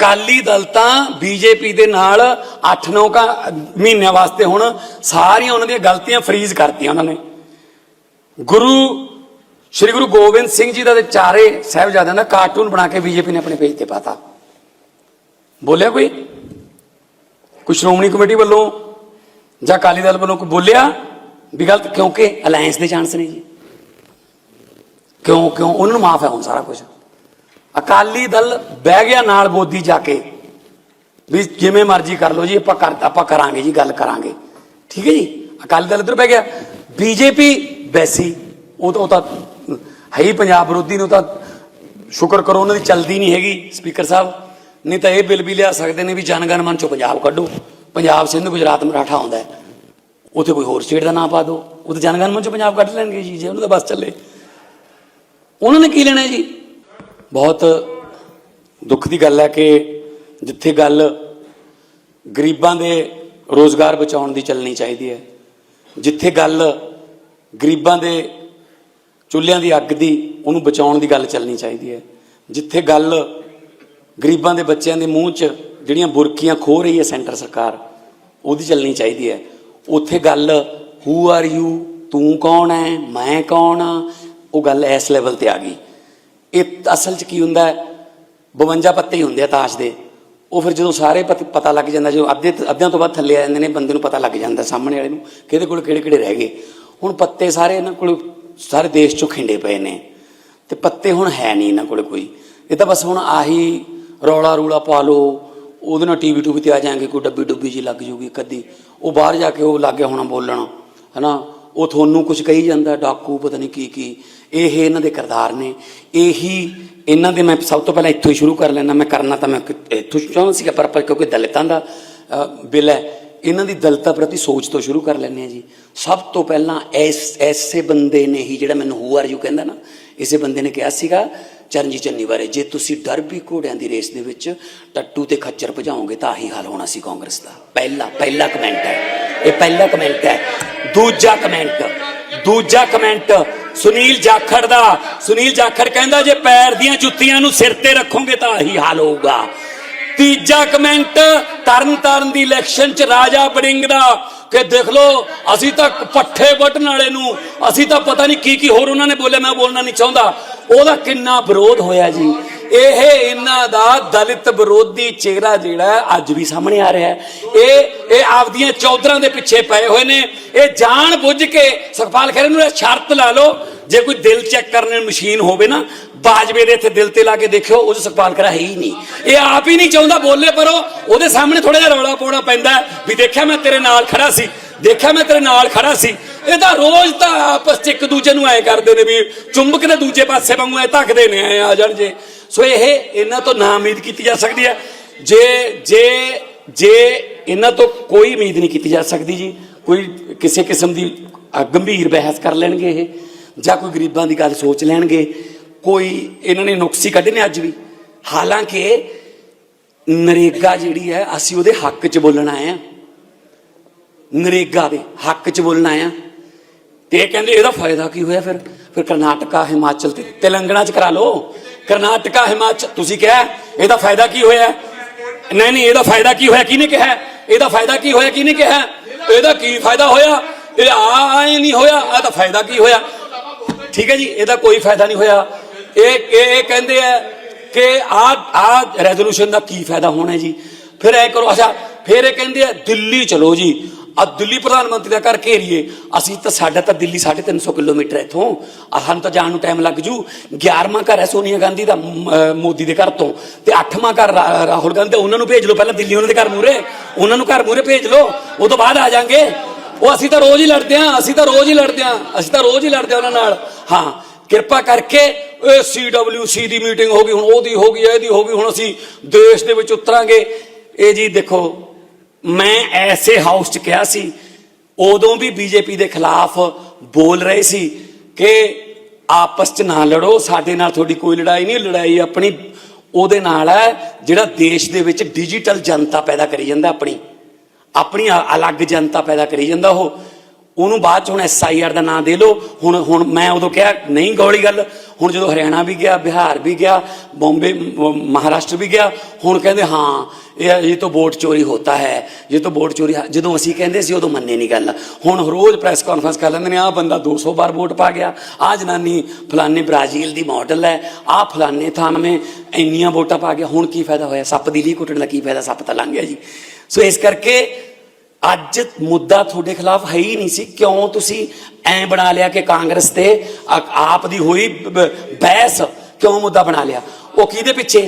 ਅਕਾਲੀ ਦਲ ਤਾਂ ਬੀਜੇਪੀ ਦੇ ਨਾਲ 8-9 ਕਾ ਮਹੀਨਿਆਂ ਵਾਸਤੇ ਹੁਣ ਸਾਰੀਆਂ ਉਹਨਾਂ ਦੀਆਂ ਗਲਤੀਆਂ ਫਰੀਜ਼ ਕਰਤੀਆਂ ਉਹਨਾਂ ਨੇ। ਗੁਰੂ, ਸ੍ਰੀ ਗੁਰੂ ਗੋਬਿੰਦ ਸਿੰਘ ਜੀ ਦਾ ਤੇ ਚਾਰੇ ਸਾਹਿਬਜ਼ਾਦਿਆਂ ਦਾ ਕਾਰਟੂਨ ਬਣਾ ਕੇ ਬੀਜੇਪੀ ਨੇ ਆਪਣੇ ਪੇਜ ਤੇ ਪਾਤਾ। ਬੋਲਿਆ ਕੋਈ? ਕੋਈ ਸ਼੍ਰੋਮਣੀ ਕਮੇਟੀ ਵੱਲੋਂ ਜਾਂ ਅਕਾਲੀ ਦਲ ਵੱਲੋਂ ਕੋਈ ਬੋਲਿਆ ਵੀ ਗਲਤ ਕਿਉਂਕਿ ਅਲਾਈਅੰਸ ਦੇ ਚਾਂਸ ਨੇ ਜੀ? ਕਿਉਂ ਕਿਉਂ? ਉਹਨਾਂ ਨੂੰ ਮਾਫ ਹੈ ਹੁਣ ਸਾਰਾ ਕੁਝ ਅਕਾਲੀ ਦਲ ਬਹਿ ਗਿਆ ਨਾਲ ਮੋਦੀ ਜਾ ਕੇ ਵੀ ਜਿਵੇਂ ਮਰਜ਼ੀ ਕਰ ਲਓ ਜੀ, ਆਪਾਂ ਕਰ ਆਪਾਂ ਕਰਾਂਗੇ ਜੀ, ਗੱਲ ਕਰਾਂਗੇ। ਠੀਕ ਹੈ ਜੀ? ਅਕਾਲੀ ਦਲ ਇੱਧਰ ਬਹਿ ਗਿਆ। ਬੀਜੇਪੀ ਵੈਸੀ ਉਹ ਤਾਂ ਉਹ ਤਾਂ ਹੈ ਹੀ ਪੰਜਾਬ ਵਿਰੋਧੀ ਨੂੰ ਤਾਂ ਸ਼ੁਕਰ ਕਰੋ, ਉਹਨਾਂ ਦੀ ਚਲਦੀ ਨਹੀਂ ਹੈਗੀ ਸਪੀਕਰ ਸਾਹਿਬ। ਨਹੀਂ ਤਾਂ ਇਹ ਬਿੱਲ ਵੀ ਲਿਆ ਸਕਦੇ ਨੇ ਵੀ ਜਨਗਣ ਮਨ ਚੋਂ ਪੰਜਾਬ ਕੱਢੋ। ਪੰਜਾਬ ਸਿੰਧ ਗੁਜਰਾਤ ਮਰਾਠਾ ਆਉਂਦਾ ਹੈ। ਉੱਥੇ ਕੋਈ ਹੋਰ ਸਟੇਟ ਦਾ ਨਾਮ ਪਾ ਦਿਓ। ਉਹ ਤਾਂ ਜਨਗਣ ਮਨ ਚੋਂ ਪੰਜਾਬ ਕੱਢ ਲੈਣਗੇ ਜੀ, ਜੇ ਉਹਨਾਂ ਦਾ ਬਸ ਚੱਲੇ। ਉਹਨਾਂ ਨੇ ਕੀ ਲੈਣਾ ਜੀ? ਬਹੁਤ ਦੁੱਖ ਦੀ ਗੱਲ ਹੈ ਕਿ ਜਿੱਥੇ ਗੱਲ ਗਰੀਬਾਂ ਦੇ ਰੋਜ਼ਗਾਰ ਬਚਾਉਣ ਦੀ ਚੱਲਣੀ ਚਾਹੀਦੀ ਹੈ, ਜਿੱਥੇ ਗੱਲ ਗਰੀਬਾਂ ਦੇ ਚੁੱਲ੍ਹਿਆਂ ਦੀ ਅੱਗ ਦੀ ਉਹਨੂੰ ਬਚਾਉਣ ਦੀ ਗੱਲ ਚੱਲਣੀ ਚਾਹੀਦੀ ਹੈ, ਜਿੱਥੇ ਗੱਲ ਗਰੀਬਾਂ ਦੇ ਬੱਚਿਆਂ ਦੇ ਮੂੰਹ 'ਚ ਜਿਹੜੀਆਂ ਬੁਰਕੀਆਂ ਖੋ ਰਹੀ ਹੈ ਸੈਂਟਰ ਸਰਕਾਰ, ਉਹਦੀ ਚੱਲਣੀ ਚਾਹੀਦੀ ਹੈ। ਉੱਥੇ ਗੱਲ ਹੂ ਆਰ ਯੂ ਤੂੰ ਕੌਣ ਹੈ, ਮੈਂ ਕੌਣ ਆ ਉਹ ਗੱਲ ਇਸ ਲੈਵਲ ਤੇ ਆ ਗਈ। ਇਹ ਅਸਲ 'ਚ ਕੀ ਹੁੰਦਾ ਹੈ? 52 ਪੱਤੇ ਹੀ ਹੁੰਦੇ ਆ ਤਾਸ਼ ਦੇ। ਉਹ ਫਿਰ ਜਦੋਂ ਸਾਰੇ ਪਤ- ਪਤਾ ਲੱਗ ਜਾਂਦਾ, ਜਦੋਂ ਅੱਧੇ ਅੱਧਿਆਂ ਤੋਂ ਬਾਅਦ ਥੱਲੇ ਆ ਜਾਂਦੇ ਨੇ, ਬੰਦੇ ਨੂੰ ਪਤਾ ਲੱਗ ਜਾਂਦਾ ਸਾਹਮਣੇ ਵਾਲੇ ਨੂੰ ਕਿਹਦੇ ਕੋਲ ਕਿਹੜੇ ਕਿਹੜੇ ਰਹਿ ਗਏ। ਹੁਣ ਪੱਤੇ ਸਾਰੇ ਇਹਨਾਂ ਕੋਲ, ਸਾਰੇ ਦੇਸ਼ 'ਚੋਂ ਖਿੰਡੇ ਪਏ ਨੇ। ਤੇ ਪੱਤੇ ਹੁਣ ਹੈ ਨਹੀਂ ਇਹਨਾਂ ਕੋਲ ਕੋਈ। ਇਹ ਤਾਂ ਬਸ ਹੁਣ ਆਹੀ ਰੌਲਾ ਰੂਲਾ ਪਾ ਲਓ, ਉਹਦੇ ਨਾਲ ਟੀਵੀ ਟੂਵੀ ਤੇ ਆ ਜਾਣਗੇ, ਕੋਈ ਡੱਬੀ ਡੁੱਬੀ ਜੀ ਲੱਗ ਜੂਗੀ ਕਦੀ ਉਹ ਬਾਹਰ ਜਾ ਕੇ ਉਹ ਲੱਗੇ ਹੋਣਾ ਬੋਲਣ, ਹਨਾ? ਉਹ ਤੁਹਾਨੂੰ ਕੁਝ ਕਹੀ ਜਾਂਦਾ, ਡਾਕੂ ਪਤਾ ਨਹੀਂ ਕੀ ਕੀ। ਇਹ ਇਹਨਾਂ ਦੇ ਕਿਰਦਾਰ ਨੇ। ਇਹੀ ਇਹਨਾਂ ਦੇ ਮੈਂ ਸਭ ਤੋਂ ਪਹਿਲਾਂ ਇੱਥੋਂ ਹੀ ਸ਼ੁਰੂ ਕਰ ਲੈਣਾ ਮੈਂ ਕਰਨਾ ਤਾਂ ਮੈਂ ਇੱਥੋਂ ਚਾਹੁੰਦਾ ਸੀਗਾ, ਪਰ ਪਰ ਕਿਉਂਕਿ ਦਲਿਤਾਂ ਦਾ ਬਿੱਲ ਹੈ, ਇਹਨਾਂ ਦੀ ਦਲਿਤਾਂ ਪ੍ਰਤੀ ਸੋਚ ਤੋਂ ਸ਼ੁਰੂ ਕਰ ਲੈਂਦੇ ਆ ਜੀ। ਸਭ ਤੋਂ ਪਹਿਲਾਂ ਐਸ ਐਸੇ ਬੰਦੇ ਨੇ ਹੀ ਜਿਹੜਾ ਮੈਨੂੰ ਹੂ ਆਰ ਯੂ ਕਹਿੰਦਾ ਨਾ, ਇਸੇ ਬੰਦੇ ਨੇ ਕਿਹਾ ਸੀਗਾ, ਚਰਨਜੀਤ ਚੰਨੀ ਬਾਰੇ ਜੇ ਤੁਸੀਂ ਡਰ ਵੀ ਘੋੜਿਆਂ ਦੀ ਰੇਸ ਦੇ ਵਿੱਚ ਟੱਟੂ ਤੇ ਖੱਚਰ ਭਜਾਓਗੇ ਤਾਂ ਆਹੀ ਹਾਲ ਹੋਣਾ ਸੀ ਕਾਂਗਰਸ ਦਾ। ਪਹਿਲਾ ਪਹਿਲਾ ਕਮੈਂਟ ਹੈ। ਇਹ ਪਹਿਲਾ ਕਮੈਂਟ ਹੈ। ਦੂਜਾ ਕਮੈਂਟ ਦੂਜਾ ਕਮੈਂਟ। ਸੁਨੀਲ ਜਾਖੜ ਦਾ, ਸੁਨੀਲ ਜਾਖੜ ਕਹਿੰਦਾ, ਜੇ ਪੈਰ ਦੀਆਂ ਜੁੱਤੀਆਂ ਨੂੰ ਸਿਰ ਤੇ ਰੱਖੋਗੇ ਤਾਂ ਆਹੀ ਹਾਲ ਹੋਊਗਾ। ਤੀਜਾ ਕਮੈਂਟ ਤਰਨ ਤਾਰਨ ਦੀ ਇਲੈਕਸ਼ਨ ਚ ਰਾਜਾ ਬੜਿੰਗ ਦਾ, ਕਿ ਦੇਖ ਲਓ, ਅਸੀਂ ਤਾਂ ਪੱਠੇ ਵੱਢਣ ਵਾਲੇ ਨੂੰ, ਅਸੀਂ ਤਾਂ ਪਤਾ ਨਹੀਂ ਕੀ ਕੀ ਹੋਰ ਉਹਨਾਂ ਨੇ ਬੋਲਿਆ, ਮੈਂ ਬੋਲਣਾ ਨਹੀਂ ਚਾਹੁੰਦਾ। ਉਹਦਾ ਕਿੰਨਾ ਵਿਰੋਧ ਹੋਇਆ ਜੀ। ਇਹ ਇਹਨਾਂ ਦਾ ਦਲਿਤ ਵਿਰੋਧੀ ਚਿਹਰਾ ਜਿਹੜਾ ਅੱਜ ਵੀ ਸਾਹਮਣੇ ਆ ਰਿਹਾ ਹੈ। ਇਹ ਇਹ ਆਪਦੀਆਂ ਚੌਧਰਾਂ ਦੇ ਪਿੱਛੇ ਪਏ ਹੋਏ ਨੇ। ਇਹ ਜਾਣ ਬੁੱਝ ਕੇ ਸੁਖਪਾਲ ਖਹਿਰੇ ਨੂੰ ਇਹ ਸ਼ਰਤ ਲਾ ਲਓ, ਜੇ ਕੋਈ ਦਿਲ ਚੈੱਕ ਕਰਨ ਦੀ ਮਸ਼ੀਨ ਹੋਵੇ ਨਾ, ਬਾਜਵੇ ਦੇ ਇੱਥੇ ਦਿਲ ਤੇ ਲਾ ਕੇ ਦੇਖਿਓ, ਉਹ ਸੁਖਪਾਲ ਖਹਿਰਾ ਹੈ ਹੀ ਨਹੀਂ। ਇਹ ਆਪ ਹੀ ਨਹੀਂ ਚਾਹੁੰਦਾ ਬੋਲੇ, ਪਰ ਉਹਦੇ ਸਾਹਮਣੇ ਥੋੜਾ ਜਿਹਾ ਰੌਲਾ ਪਾਉਣਾ ਪੈਂਦਾ ਵੀ ਦੇਖਿਆ ਮੈਂ ਤੇਰੇ ਨਾਲ ਖੜਾ ਸੀ, ਦੇਖਿਆ ਮੈਂ ਤੇਰੇ ਨਾਲ ਖੜਾ ਸੀ ਇਹ ਤਾਂ ਰੋਜ਼ ਤਾਂ ਆਪਸ ਚ ਇੱਕ ਦੂਜੇ ਨੂੰ ਐ ਕਰਦੇ ਨੇ ਵੀ ਚੁੰਬਕ ਦੇ ਦੂਜੇ ਪਾਸੇ ਵਾਂਗੂ ਐ ਧੱਕਦੇ ਨੇ, ਐ ਆ ਜਾਣ ਜੇ। ਸੋ ਇਹ ਇਹਨਾਂ ਤੋਂ ਨਾ ਉਮੀਦ ਕੀਤੀ ਜਾ ਸਕਦੀ ਹੈ। ਜੇ ਜੇ ਜੇ ਇਹਨਾਂ ਤੋਂ ਕੋਈ ਉਮੀਦ ਨਹੀਂ ਕੀਤੀ ਜਾ ਸਕਦੀ ਜੀ, ਕੋਈ ਕਿਸੇ ਕਿਸਮ ਦੀ ਗੰਭੀਰ ਬਹਿਸ ਕਰ ਲੈਣਗੇ ਇਹ, ਜਾਂ ਕੋਈ ਗਰੀਬਾਂ ਦੀ ਗੱਲ ਸੋਚ ਲੈਣਗੇ, ਕੋਈ ਇਹਨਾਂ ਨੇ ਨੁਕਸੀ ਕੱਢੇ ਨੇ ਅੱਜ ਵੀ। ਹਾਲਾਂਕਿ ਨਰੇਗਾ ਜਿਹੜੀ ਹੈ, ਅਸੀਂ ਉਹਦੇ ਹੱਕ 'ਚ ਬੋਲਣਾ ਆਏ ਆ ਨਰੇਗਾ ਦੇ ਹੱਕ 'ਚ ਬੋਲਣਾ ਆਏ ਆ ਤੇ ਇਹ ਕਹਿੰਦੇ, ਇਹਦਾ ਫਾਇਦਾ ਕੀ ਹੋਇਆ ਫਿਰ? ਫਿਰ ਕਰਨਾਟਕਾ, ਹਿਮਾਚਲ ਤੇ ਤੇਲੰਗਣਾ 'ਚ ਕਰਾ ਲਓ। ਕਰਨਾਟਕਾ ਹਿਮਾਚਲ ਤੁਸੀਂ ਕਿਹਾ, ਇਹਦਾ ਫਾਇਦਾ ਕੀ ਹੋਇਆ? ਨਹੀਂ ਨਹੀਂ, ਇਹਦਾ ਫਾਇਦਾ ਕੀ ਹੋਇਆ? ਕਿਹਨੇ ਕਿਹਾ? ਇਹਦਾ ਫਾਇਦਾ ਕੀ ਹੋਇਆ? ਕਿਹਨੇ ਕਿਹਾ? ਇਹਦਾ ਕੀ ਫਾਇਦਾ ਹੋਇਆ? ਇਹ ਆਏ ਨਹੀਂ ਹੋਇਆ ਆ ਤਾਂ ਫਾਇਦਾ ਕੀ ਹੋਇਆ? ਠੀਕ ਹੈ ਜੀ, ਇਹਦਾ ਕੋਈ ਫਾਇਦਾ ਨਹੀਂ ਹੋਇਆ। ਇਹ ਇਹ ਇਹ ਕਹਿੰਦੇ ਆ ਕਿ ਆ ਆ ਰੈਜ਼ੋਲੂਸ਼ਨ ਦਾ ਕੀ ਫਾਇਦਾ ਹੋਣਾ ਜੀ? ਫਿਰ ਐ ਕਰੋ, ਅੱਛਾ, ਫਿਰ ਇਹ ਕਹਿੰਦੇ ਆ, ਦਿੱਲੀ ਚਲੋ ਜੀ। ਆ ਦਿੱਲੀ ਪ੍ਰਧਾਨ ਮੰਤਰੀ ਦਾ ਘਰ ਘੇਰੀਏ। ਅਸੀਂ ਤਾਂ ਸਾਡਾ ਤਾਂ ਦਿੱਲੀ 350 ਕਿਲੋਮੀਟਰ ਹੈ ਇੱਥੋਂ। ਸਾਨੂੰ ਤਾਂ ਜਾਣ ਨੂੰ ਟਾਈਮ ਲੱਗ ਜੂ। 11ਵਾਂ ਘਰ ਹੈ ਸੋਨੀਆ ਗਾਂਧੀ ਦਾ ਮੋਦੀ ਦੇ ਘਰ ਤੋਂ। ਤੇ 8ਵਾਂ ਘਰ ਰਾਹੁਲ ਗਾਂਧੀ ਦਾ, ਉਹਨਾਂ ਨੂੰ ਭੇਜ ਲਓ। ਪਹਿਲਾਂ ਦਿੱਲੀ ਉਹਨਾਂ ਦੇ ਘਰ ਮੂਰੇ ਉਹਨਾਂ ਨੂੰ ਘਰ ਮੂਰੇ ਭੇਜ ਲਓ। ਉਹ ਤੋਂ ਬਾਅਦ ਆ ਜਾਾਂਗੇ। ਉਹ ਅਸੀਂ ਤਾਂ ਰੋਜ਼ ਹੀ ਲੜਦੇ ਆਂ। ਅਸੀਂ ਤਾਂ ਰੋਜ਼ ਹੀ ਲੜਦੇ ਆਂ। ਅਸੀਂ ਤਾਂ ਰੋਜ਼ ਹੀ ਲੜਦੇ ਆਂ ਉਹਨਾਂ ਨਾਲ। ਹਾਂ, ਕਿਰਪਾ ਕਰਕੇ ਇਹ ਸੀਡਬਲਯੂਸੀ ਦੀ ਮੀਟਿੰਗ ਹੋ ਗਈ। ਹੁਣ ਉਹਦੀ ਹੋ ਗਈ, ਇਹਦੀ ਹੋ ਗਈ। ਹੁਣ ਅਸੀਂ ਦੇਸ਼ ਦੇ ਵਿੱਚ ਉਤਰਾਂਗੇ। ਇਹ ਜੀ ਦੇਖੋ ਮੈਂ ਐਸੇ ਹਾਊਸ 'ਚ ਕਿਹਾ ਸੀ, ਉਦੋਂ ਵੀ ਬੀਜੇਪੀ ਦੇ ਖਿਲਾਫ ਬੋਲ ਰਹੇ ਸੀ ਕਿ ਆਪਸ 'ਚ ਨਾ ਲੜੋ, ਸਾਡੇ ਨਾਲ ਤੁਹਾਡੀ ਕੋਈ ਲੜਾਈ ਨਹੀਂ, ਲੜਾਈ ਆਪਣੀ ਉਹਦੇ ਨਾਲ ਹੈ, ਜਿਹੜਾ ਦੇਸ਼ ਦੇ ਵਿੱਚ ਡਿਜੀਟਲ ਜਨਤਾ ਪੈਦਾ ਕਰੀ ਜਾਂਦਾ ਆਪਣੀ ਆਪਣੀ ਅ- ਅਲੱਗ ਜਨਤਾ ਪੈਦਾ ਕਰੀ ਜਾਂਦਾ ਉਹ। ਉਹਨੂੰ ਬਾਅਦ ਚ ਹੁਣ ਐਸਆਈਆਰ ਦਾ ਨਾਂ ਦੇ ਲਓ। ਹੁਣ ਹੁਣ ਮੈਂ ਉਦੋਂ ਕਿਹਾ, ਨਹੀਂ ਗੌਲੀ ਗੱਲ। ਹੁਣ ਜਦੋਂ ਹਰਿਆਣਾ ਵੀ ਗਿਆ, ਬਿਹਾਰ ਵੀ ਗਿਆ, ਬੰਬੇ ਮਹਾਰਾਸ਼ਟਰ ਵੀ ਗਿਆ, ਹੁਣ ਕਹਿੰਦੇ, ਹਾਂ, ਇਹ ਇਹ ਤੋਂ ਵੋਟ ਚੋਰੀ ਹੋਤਾ ਹੈ। ਇਹ ਤੋਂ ਵੋਟ ਚੋਰੀ ਜਦੋਂ ਅਸੀਂ ਕਹਿੰਦੇ ਸੀ, ਉਦੋਂ ਮੰਨੇ ਨਹੀਂ ਗੱਲ। ਹੁਣ ਰੋਜ਼ ਪ੍ਰੈਸ ਕਾਨਫਰੰਸ ਕਰ ਲੈਂਦੇ ਨੇ, ਆਹ ਬੰਦਾ 200 ਵਾਰ ਵੋਟ ਪਾ ਗਿਆ। ਆਹ ਜਨਾਨੀ ਫਲਾਨੇ ਬ੍ਰਾਜ਼ੀਲ ਦੀ ਮਾਡਲ ਹੈ। ਆਹ ਫਲਾਨੇ ਥਾਂ ਮੈਂ ਇੰਨੀਆਂ ਵੋਟਾਂ ਪਾ ਗਿਆ। ਹੁਣ ਕੀ ਫਾਇਦਾ ਹੋਇਆ? ਸੱਪ ਦੀ ਲੀ ਕੁੱਟਣ ਦਾ ਕੀ ਫਾਇਦਾ? ਸੱਪ ਤਾਂ ਲੰਘ ਗਿਆ ਜੀ। ਸੋ ਇਸ ਕਰਕੇ ਅੱਜ ਮੁੱਦਾ ਤੁਹਾਡੇ ਖਿਲਾਫ ਹੈ ਹੀ ਨਹੀਂ ਸੀ। ਕਿਉਂ ਤੁਸੀਂ ਐ ਬਣਾ ਲਿਆ ਕਿ ਕਾਂਗਰਸ ਤੇ ਆਪ ਦੀ ਹੋਈ ਬਹਿਸ ਕਿਉਂ ਮੁੱਦਾ ਬਣਾ ਲਿਆ? ਉਹ ਕਿਹਦੇ ਪਿੱਛੇ?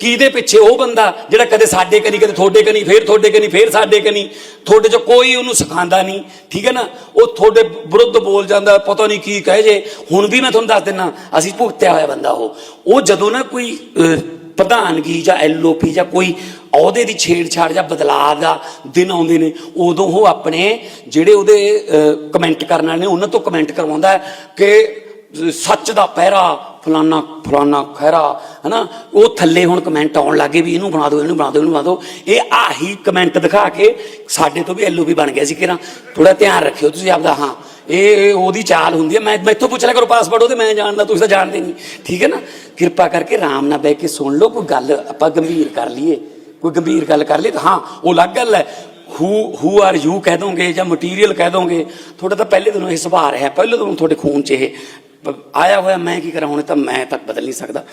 ਕਿਹਦੇ ਪਿੱਛੇ? ਉਹ ਬੰਦਾ ਜਿਹੜਾ ਕਦੇ ਸਾਡੇ ਕਨੀ, ਕਦੇ ਤੁਹਾਡੇ ਕਨੀ, ਫੇਰ ਤੁਹਾਡੇ ਕਨੀ, ਫੇਰ ਸਾਡੇ ਕਨੀ। ਤੁਹਾਡੇ ਚ ਕੋਈ ਉਹਨੂੰ ਸਿਖਾਉਂਦਾ ਨਹੀਂ। ਠੀਕ ਹੈ ਨਾ? ਉਹ ਤੁਹਾਡੇ ਵਿਰੁੱਧ ਬੋਲ ਜਾਂਦਾ, ਪਤਾ ਨਹੀਂ ਕੀ ਕਹੇ ਜੇ। ਹੁਣ ਵੀ ਮੈਂ ਤੁਹਾਨੂੰ ਦੱਸ ਦਿੰਨਾ, ਅਸੀਂ ਭੁਗਤਿਆ ਹੋਇਆ ਬੰਦਾ ਉਹ। ਉਹ ਜਦੋਂ ਨਾ ਕੋਈ ਪ੍ਰਧਾਨਗੀ ਜਾਂ ਐਲਓਪੀ ਜਾਂ ਕੋਈ ਅਹੁਦੇ ਦੀ ਛੇੜਛਾੜ ਜਾਂ ਬਦਲਾਅ ਦਾ ਦਿਨ ਆਉਂਦੇ ਨੇ, ਉਦੋਂ ਉਹ ਆਪਣੇ ਜਿਹੜੇ ਉਹਦੇ ਕਮੈਂਟ ਕਰਨ ਵਾਲੇ ਨੇ, ਉਹਨਾਂ ਤੋਂ ਕਮੈਂਟ ਕਰਵਾਉਂਦਾ ਕਿ ਸੱਚ ਦਾ ਪਹਿਰਾ ਫਲਾਨਾ ਫਲਾਨਾ ਖਹਿਰਾ, ਹਨਾ, ਉਹ ਥੱਲੇ ਹੁਣ ਕਮੈਂਟ ਆਉਣ ਲੱਗੇ ਵੀ ਇਹਨੂੰ ਬਣਾ ਦਿਓ, ਇਹਨੂੰ ਬਣਾ ਦਿਓ, ਇਹਨੂੰ ਬਣਾ ਦਿਓ। ਇਹ ਆਹੀ ਕਮੈਂਟ ਦਿਖਾ ਕੇ ਸਾਡੇ ਤੋਂ ਵੀ ਐਲਓਪੀ ਬਣ ਗਿਆ ਸੀ ਕਿਰਾਂ ਥੋੜਾ ਧਿਆਨ ਰੱਖਿਓ ਤੁਸੀਂ ਆਪਦਾ, ਹਾਂ। ਇਹ ਇਹ ਉਹਦੀ ਚਾਲ ਹੁੰਦੀ ਹੈ। ਮੈਂ ਮੈਥੋਂ ਪੁੱਛ ਲਿਆ ਕਰੋ ਪਾਸਵਰਡ ਉਹਦੇ, ਮੈਂ ਜਾਣਦਾ, ਤੁਸੀਂ ਤਾਂ ਜਾਣਦੇ ਨਹੀਂ। ਠੀਕ ਹੈ ਨਾ? ਕਿਰਪਾ ਕਰਕੇ ਆਰਾਮ ਨਾਲ ਬਹਿ ਕੇ ਸੁਣ ਲਓ, ਕੋਈ ਗੱਲ ਆਪਾਂ ਗੰਭੀਰ ਕਰ ਲਈਏ। ਕੋਈ ਗੰਭੀਰ ਗੱਲ ਕਰ ਲਈ ਤਾਂ ਹਾਂ, ਉਹ ਅਲੱਗ ਗੱਲ ਹੈ। ਹੂ ਹੂ ਆਰ ਯੂ ਕਹਿ ਦੋਗੇ ਜਾਂ ਮਟੀਰੀਅਲ ਕਹਿ ਦੋਗੇ? ਤੁਹਾਡਾ ਤਾਂ ਪਹਿਲੇ ਦਿਨੋਂ ਇਹ ਸੁਭਾਅ ਰਿਹਾ, ਪਹਿਲੇ ਦਿਨੋਂ ਤੁਹਾਡੇ ਖੂਨ 'ਚ ਇਹ ਆਇਆ ਹੋਇਆ ਮੈਂ ਕੀ ਕਰਾਂ, ਹੁਣ ਤਾਂ ਮੈਂ ਤਾਂ ਬਦਲ ਨਹੀਂ ਸਕਦਾ।